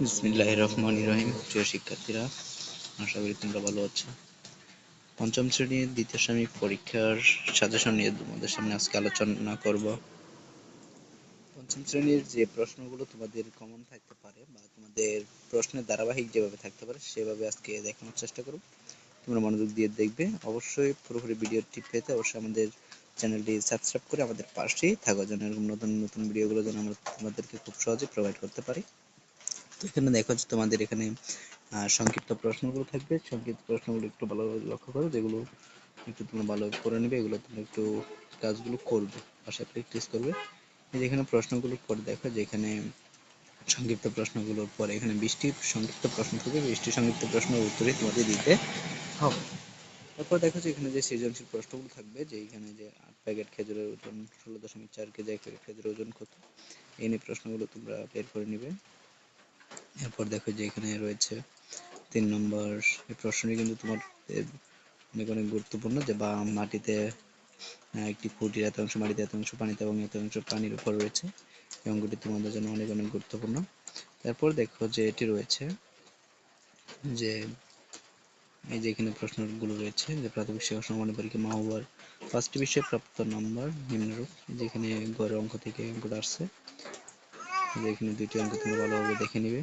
বিসমিল্লাহ রহমান রহিম। প্রিয় শিক্ষার্থীরা, আশা করি তোমরা ভালো আছো। পঞ্চম শ্রেণির দ্বিতীয় সাময়িক পরীক্ষার সাজেশন নিয়ে তোমাদের সামনে আজকে আলোচনা করব। পঞ্চম শ্রেণির যে প্রশ্নগুলো তোমাদের কমন থাকতে পারে বা তোমাদের প্রশ্নের ধারাবাহিক যেভাবে থাকতে পারে, সেভাবে আজকে দেখানোর চেষ্টা করব। তোমরা মনোযোগ দিয়ে দেখবে। অবশ্যই পুরোপুরি ভিডিওটি পেতে অবশ্যই আমাদের চ্যানেলটি সাবস্ক্রাইব করে আমাদের পাশেই থাকো, যেন এরকম নতুন নতুন ভিডিওগুলো যেন আমরা তোমাদেরকে খুব সহজে প্রোভাইড করতে পারি। তো এখানে দেখো যে তোমাদের এখানে সংক্ষিপ্ত প্রশ্নগুলো থাকবে। সংক্ষিপ্ত প্রশ্নগুলো একটু ভালোভাবে লক্ষ্য করো, যেগুলো একটু তোমরা ভালো করে নেবে, এগুলো তোমরা একটু কাজগুলো করবে বাসায় প্র্যাকটিস করবে। যেখানে প্রশ্নগুলো পরে দেখো যেখানে সংক্ষিপ্ত প্রশ্নগুলোর পরে এখানে বৃষ্টি সংক্ষিপ্ত প্রশ্ন থাকবে। বৃষ্টি সংক্ষিপ্ত প্রশ্নের উত্তরই তোমাদের দিতে হবে। তারপর দেখো যে এখানে যে সৃজনশীল প্রশ্নগুলো থাকবে, যে এখানে যে আট প্যাকেট খেজুরের ওজন, ষোলো দশমিক চার কেজি এক প্যাকেট খেজুরের ওজন কত, এই নিয়ে প্রশ্নগুলো তোমরা বের করে নিবে। এরপর দেখো যে এখানে রয়েছে তিন নম্বর, এই প্রশ্নটি কিন্তু তোমার অনেক অনেক গুরুত্বপূর্ণ যে বা মাটিতে একটি খুঁটির এত অংশ মাটিতে এত অংশ পানিতে এবং এত অংশ পানির উপর রয়েছে। এই অঙ্কটি তোমাদের জন্য অনেক অনেক গুরুত্বপূর্ণ। তারপর দেখো যে এটি রয়েছে যে, এই যে এখানে প্রশ্নগুলো রয়েছে যে প্রাথমিক শিক্ষা সমাপনী পরীক্ষা মাহবুবার পাঁচটি বিষয়ে প্রাপ্ত নম্বর নিম্নরূপ, যেখানে গড় অঙ্ক থেকে অঙ্কটা আসছে। যে এখানে দুইটি অঙ্ক তোমরা ভালোভাবে দেখে নিবে।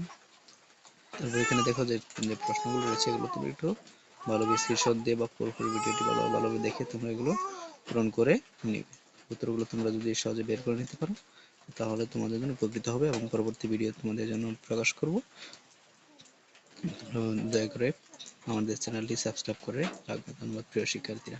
তারপর এখানে দেখো যে যে প্রশ্নগুলো রয়েছে, এগুলো তুমি একটু ভালোভাবে স্ক্রিনশট দিয়ে বা পুরোপুরি ভিডিওটি ভালো ভালোভাবে দেখে তোমরা এগুলো পূরণ করে নিবে। উত্তরগুলো তোমরা যদি সহজে বের করে নিতে পারো, তাহলে তোমাদের জন্য উপকৃত হবে এবং পরবর্তী ভিডিও তোমাদের জন্য প্রকাশ করব। দয়া করে আমাদের চ্যানেলটি সাবস্ক্রাইব করে রাখবে, ধন্যবাদ প্রিয় শিক্ষার্থীরা।